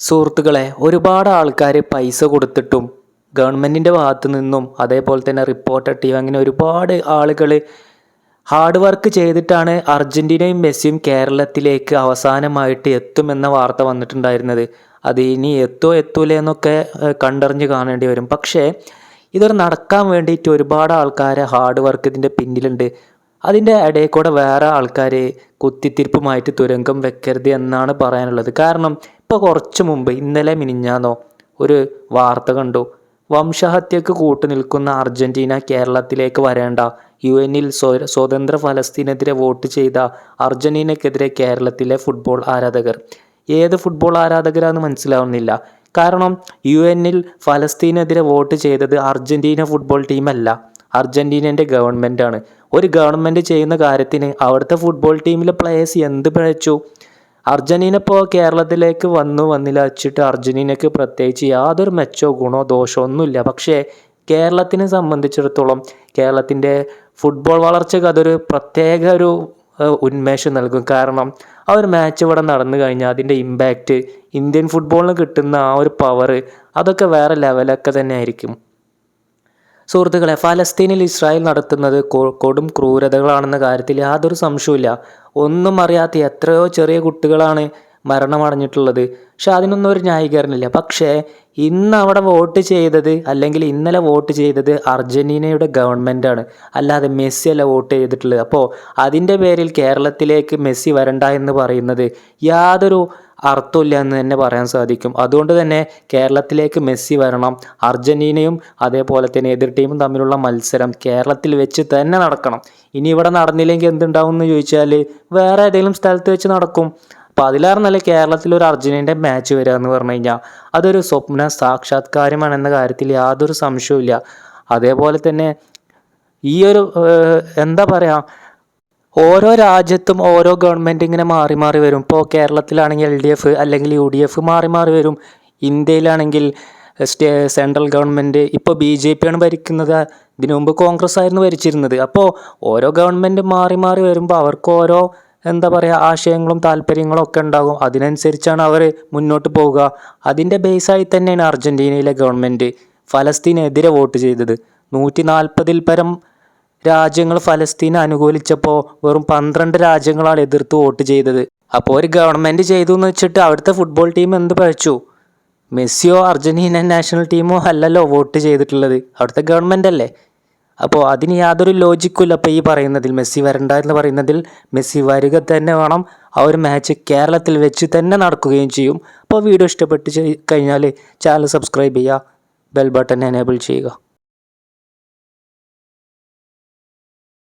സുഹൃത്തുക്കളെ ഒരുപാട് ആൾക്കാർ പൈസ കൊടുത്തിട്ടും ഗവൺമെന്റിന്റെ ഭാഗത്തു നിന്നും അതേപോലെ തന്നെ റിപ്പോർട്ടർ ടീം അങ്ങനെ ഒരുപാട് ആളുകൾ ഹാർഡ് വർക്ക് ചെയ്തിട്ടാണ് അർജന്റീനയും മെസ്സിയും കേരളത്തിലേക്ക് അവസാനമായിട്ട് എത്തുമെന്ന വാർത്ത വന്നിട്ടുണ്ടായിരുന്നത്. അത് ഇനി എത്തോ എത്തൂലേ എന്നൊക്കെ കണ്ടറിഞ്ഞ് കാണേണ്ടി വരും. പക്ഷേ ഇതൊരു നടക്കാൻ വേണ്ടിയിട്ട് ഒരുപാട് ആൾക്കാർ ഹാർഡ് വർക്ക് ഇതിന്റെ പിന്നിലുണ്ട്. അതിന്റെ ഇടയിൽ കൂടെ വേറെ ആൾക്കാർ കുത്തിത്തിരിപ്പുമായിട്ട് തുരങ്കം വെക്കരുത് എന്നാണ് പറയാനുള്ളത്. കാരണം ഇപ്പോൾ കുറച്ച് മുമ്പ് ഇന്നലെ മിനിഞ്ഞാന്നോ ഒരു വാർത്ത കണ്ടു. വംശഹത്യക്ക് കൂട്ടു നിൽക്കുന്ന അർജന്റീന കേരളത്തിലേക്ക് വരേണ്ട യു എന്നിൽ സ്വ- സ്വതന്ത്ര ഫലസ്തീനെതിരെ വോട്ട് ചെയ്ത അർജന്റീനക്കെതിരെ കേരളത്തിലെ ഫുട്ബോൾ ആരാധകർ. ഏത് ഫുട്ബോൾ ആരാധകരാണെന്ന് മനസ്സിലാവുന്നില്ല. കാരണം യു എന്നിൽ ഫലസ്തീനെതിരെ വോട്ട് ചെയ്തത് അർജന്റീന ഫുട്ബോൾ ടീമല്ല. അർജന്റീനന്റെ ഗവൺമെന്റാണ് ഒരു ഗവൺമെന്റ് ചെയ്യുന്ന കാര്യത്തിന് അവിടുത്തെ ഫുട്ബോൾ ടീമിലെ പ്ലേയേഴ്സ് എന്ത് പിഴച്ചു? അർജന്റീന ഇപ്പോൾ കേരളത്തിലേക്ക് വന്നു വന്നില്ല വെച്ചിട്ട് അർജന്റീനയ്ക്ക് പ്രത്യേകിച്ച് യാതൊരു മെച്ചോ ഗുണോ ദോഷമോ ഒന്നുമില്ല. പക്ഷേ കേരളത്തിനെ സംബന്ധിച്ചിടത്തോളം കേരളത്തിന്റെ ഫുട്ബോൾ വളർച്ചയ്ക്ക് അതൊരു പ്രത്യേക ഒരു ഉന്മേഷം നൽകും. കാരണം ആ ഒരു മാച്ച് ഇവിടെ നടന്നു കഴിഞ്ഞാൽ അതിന്റെ ഇമ്പാക്റ്റ് ഇന്ത്യൻ ഫുട്ബോളിന് കിട്ടുന്ന ആ ഒരു പവർ അതൊക്കെ വേറെ ലെവലൊക്കെ തന്നെ ആയിരിക്കും. സുഹൃത്തുക്കളെ ഫലസ്തീനിൽ ഇസ്രായേൽ നടത്തുന്നത് കൊടും ക്രൂരതകളാണെന്ന കാര്യത്തിൽ യാതൊരു സംശയമില്ല ഒന്നും അറിയാത്ത എത്രയോ ചെറിയ കുട്ടികളാണ് മരണമടഞ്ഞിട്ടുള്ളത്. പക്ഷെ അതിനൊന്നും ഒരു ന്യായീകരണമില്ല. പക്ഷേ ഇന്ന് അവിടെ വോട്ട് ചെയ്തത് അല്ലെങ്കിൽ ഇന്നലെ വോട്ട് ചെയ്തത് അർജന്റീനയുടെ ഗവൺമെന്റാണ്. അല്ലാതെ മെസ്സി അല്ല വോട്ട് ചെയ്തിട്ടുള്ളത്. അപ്പോൾ അതിന്റെ പേരിൽ കേരളത്തിലേക്ക് മെസ്സി വരണ്ട എന്ന് പറയുന്നത് യാതൊരു അർത്ഥമില്ല എന്ന് തന്നെ പറയാൻ സാധിക്കും. അതുകൊണ്ട് തന്നെ കേരളത്തിലേക്ക് മെസ്സി വരണം. അർജന്റീനയും അതേപോലെ തന്നെ എതിർ ടീമും തമ്മിലുള്ള മത്സരം കേരളത്തിൽ വെച്ച് തന്നെ നടക്കണം. ഇനി ഇവിടെ നടന്നില്ലെങ്കിൽ എന്തുണ്ടാവും എന്ന് ചോദിച്ചാൽ വേറെ ഏതെങ്കിലും സ്ഥലത്ത് വെച്ച് നടക്കും. അപ്പോൾ അതിലേറെ നല്ല കേരളത്തിൽ ഒരു അർജന്റീനയുടെ മാച്ച് വരിക എന്ന് പറഞ്ഞു കഴിഞ്ഞാൽ അതൊരു സ്വപ്ന സാക്ഷാത്കാരമാണെന്ന കാര്യത്തിൽ യാതൊരു സംശയവുമില്ല. അതേപോലെ തന്നെ ഈ ഒരു എന്താ പറയുക ഓരോ രാജ്യത്തും ഓരോ ഗവൺമെന്റ് ഇങ്ങനെ മാറി മാറി വരും. ഇപ്പോൾ കേരളത്തിലാണെങ്കിൽ എൽ ഡി എഫ് അല്ലെങ്കിൽ യു ഡി എഫ് മാറി മാറി വരും. ഇന്ത്യയിലാണെങ്കിൽ സ്റ്റേ സെൻട്രൽ ഗവൺമെന്റ് ഇപ്പോൾ ബി ജെ പി ആണ് ഭരിക്കുന്നത്. ഇതിനു മുമ്പ് കോൺഗ്രസ് ആയിരുന്നു ഭരിച്ചിരുന്നത്. അപ്പോൾ ഓരോ ഗവൺമെന്റ് മാറി മാറി വരുമ്പോൾ അവർക്ക് ഓരോ എന്താ പറയുക ആശയങ്ങളും താല്പര്യങ്ങളും ഒക്കെ ഉണ്ടാകും. അതിനനുസരിച്ചാണ് അവർ മുന്നോട്ട് പോവുക. അതിന്റെ ബേസായി തന്നെയാണ് അർജന്റീനയിലെ ഗവൺമെന്റ് ഫലസ്തീനെതിരെ വോട്ട് ചെയ്തത്. നൂറ്റി നാൽപ്പതിൽ പരം രാജ്യങ്ങൾ ഫലസ്തീനെ അനുകൂലിച്ചപ്പോൾ വെറും പന്ത്രണ്ട് രാജ്യങ്ങളാണ് എതിർത്ത് വോട്ട് ചെയ്തത്. അപ്പോൾ ഒരു ഗവൺമെന്റ് ചെയ്തു എന്ന് വെച്ചിട്ട് അവിടുത്തെ ഫുട്ബോൾ ടീം എന്ത് പഴച്ചു? മെസ്സിയോ അർജന്റീന നാഷണൽ ടീമോ അല്ലല്ലോ വോട്ട് ചെയ്തിട്ടുള്ളത്. അവിടുത്തെ ഗവൺമെന്റ് അല്ലേ? അപ്പോൾ അതിന് യാതൊരു ലോജിക്കുമില്ല അപ്പോൾ ഈ പറയുന്നതിൽ മെസ്സി വരണ്ട എന്ന് പറയുന്നതിൽ മെസ്സി വരിക തന്നെ വേണം. ആ ഒരു മാച്ച് കേരളത്തിൽ വെച്ച് തന്നെ നടക്കുകയും ചെയ്യും. അപ്പോൾ വീഡിയോ ഇഷ്ടപ്പെട്ട് കഴിഞ്ഞാൽ ചാനൽ സബ്സ്ക്രൈബ് ചെയ്യുക. ബെൽ ബട്ടൺ എനേബിൾ ചെയ്യുക.